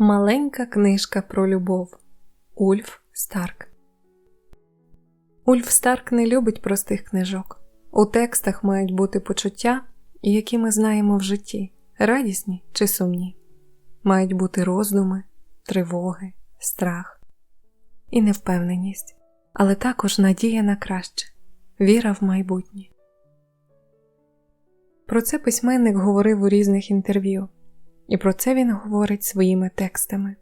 Маленька книжка про любов Ульф Старк. Ульф Старк не любить простих книжок. У текстах мають бути почуття, які ми знаємо в житті, радісні чи сумні. Мають бути роздуми, тривоги, страх і невпевненість, але також надія на краще, віра в майбутнє. Про це письменник говорив у різних інтерв'ю. І про це він говорить своїми текстами.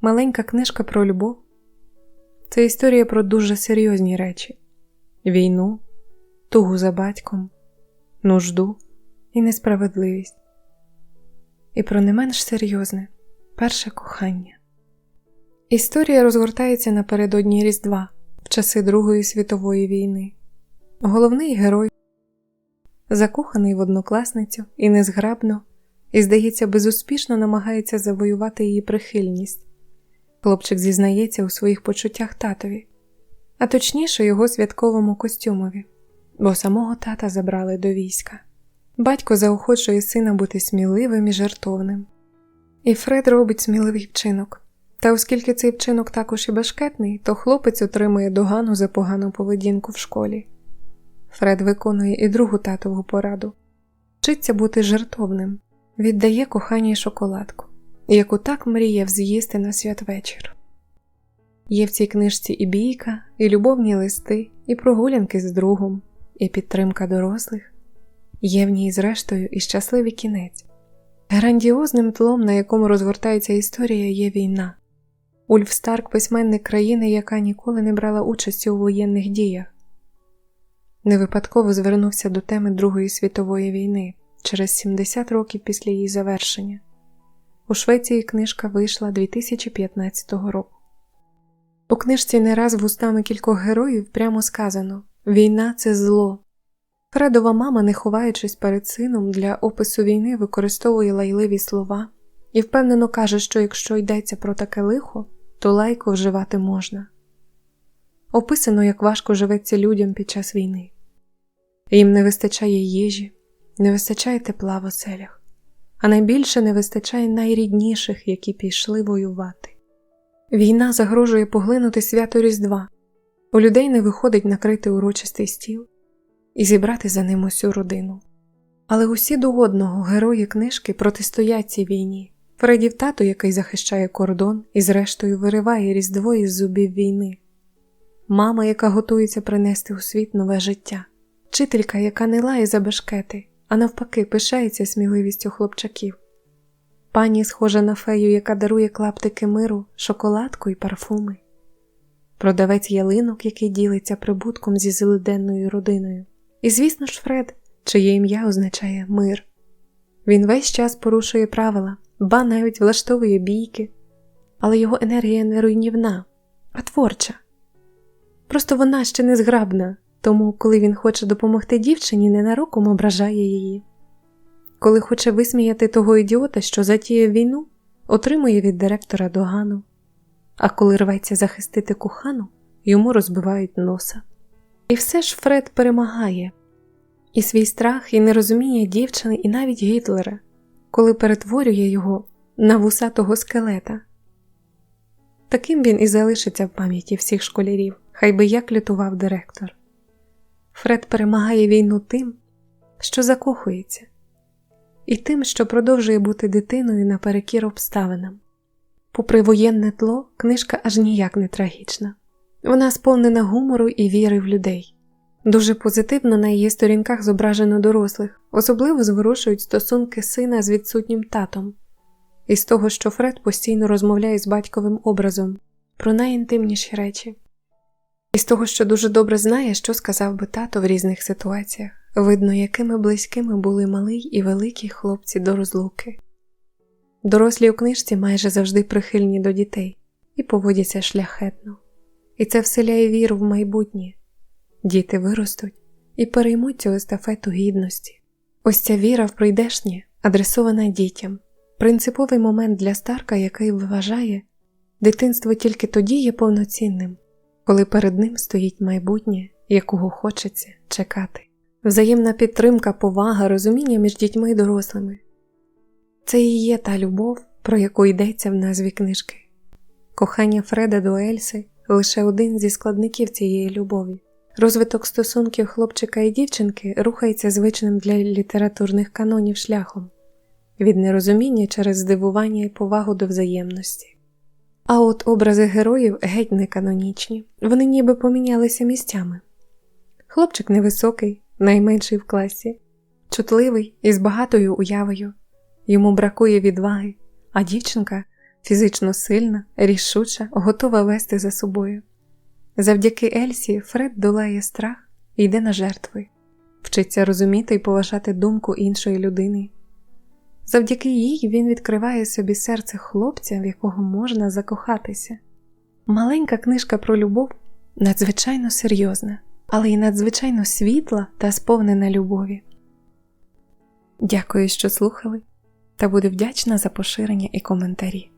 Маленька книжка про любов це історія про дуже серйозні речі: війну, тугу за батьком, нужду і несправедливість. І про не менш серйозне перше кохання. Історія розгортається напередодні Різдва в часи Другої світової війни. Головний герой, закоханий в однокласницю і незграбно і, здається, безуспішно намагається завоювати її прихильність. Хлопчик зізнається у своїх почуттях татові, а точніше його святковому костюмові, бо самого тата забрали до війська. Батько заохочує сина бути сміливим і жартовним. І Фред робить сміливий вчинок. Та оскільки цей вчинок також і башкетний, то хлопець отримує догану за погану поведінку в школі. Фред виконує і другу татову пораду вчиться бути жартовним, віддає коханій шоколадку, яку так мріяв з'їсти на святвечір. Є в цій книжці і бійка, і любовні листи, і прогулянки з другом, і підтримка дорослих, є в ній, зрештою, і щасливий кінець. Грандіозним тлом, на якому розгортається історія, є війна. Ульф Старк письменник країни, яка ніколи не брала участі у воєнних діях. Не випадково звернувся до теми Другої світової війни через 70 років після її завершення. У Швеції книжка вийшла 2015 року. У книжці не раз вустами кількох героїв прямо сказано Війна це зло. Фредова мама, не ховаючись перед сином, для опису війни використовує лайливі слова і впевнено каже, що якщо йдеться про таке лихо, то лайко вживати можна. Описано, як важко живеться людям під час війни. Їм не вистачає їжі, не вистачає тепла в оселях, а найбільше не вистачає найрідніших, які пішли воювати. Війна загрожує поглинути свято Різдва, у людей не виходить накрити урочистий стіл і зібрати за ним усю родину. Але усі до одного герої книжки протистоять цій війні, Фредів тато, який захищає кордон і, зрештою, вириває Різдво із зубів війни, мама, яка готується принести у світ нове життя, вчителька, яка не лає за бешкети, а навпаки, пишається сміливістю хлопчаків. Пані схожа на фею, яка дарує клаптики миру, шоколадку і парфуми, продавець ялинок, який ділиться прибутком зі злиденною родиною. І, звісно ж, Фред, чиє ім'я означає мир. Він весь час порушує правила, ба навіть влаштовує бійки, але його енергія не руйнівна, а творча. Просто вона ще не зграбна, тому, коли він хоче допомогти дівчині, ненароком ображає її. Коли хоче висміяти того ідіота, що затіяв війну, отримує від директора догану, а коли рветься захистити кохану, йому розбивають носа. І все ж Фред перемагає і свій страх, і нерозуміння дівчини, і навіть Гітлера, коли перетворює його на вусатого скелета. Таким він і залишиться в пам'яті всіх школярів, хай би як лютував директор. Фред перемагає війну тим, що закохується, і тим, що продовжує бути дитиною наперекір обставинам. Попри воєнне тло, книжка аж ніяк не трагічна, вона сповнена гумору і віри в людей. Дуже позитивно на її сторінках зображено дорослих, особливо зворушують стосунки сина з відсутнім татом, і з того, що Фред постійно розмовляє з батьковим образом про найінтимніші речі. Із того, що дуже добре знає, що сказав би тато в різних ситуаціях, видно, якими близькими були малий і великі хлопці до розлуки. Дорослі у книжці майже завжди прихильні до дітей і поводяться шляхетно, і це вселяє віру в майбутнє. Діти виростуть і переймуть цю естафету гідності. Ось ця віра в прийдешнє адресована дітям, принциповий момент для Старка, який вважає, дитинство тільки тоді є повноцінним коли перед ним стоїть майбутнє, якого хочеться чекати, взаємна підтримка, повага, розуміння між дітьми і дорослими. Це і є та любов, про яку йдеться в назві книжки. Кохання Фреда до Ельси лише один зі складників цієї любові. Розвиток стосунків хлопчика і дівчинки рухається звичним для літературних канонів шляхом від нерозуміння через здивування і повагу до взаємності. А от образи героїв геть не канонічні, вони ніби помінялися місцями. Хлопчик невисокий, найменший в класі, чутливий і з багатою уявою, йому бракує відваги, а дівчинка фізично сильна, рішуча, готова вести за собою. Завдяки Ельсі Фред долає страх і йде на жертви, вчиться розуміти і поважати думку іншої людини. Завдяки їй він відкриває собі серце хлопця, в якого можна закохатися. Маленька книжка про любов надзвичайно серйозна, але й надзвичайно світла та сповнена любові. Дякую, що слухали, та буду вдячна за поширення і коментарі.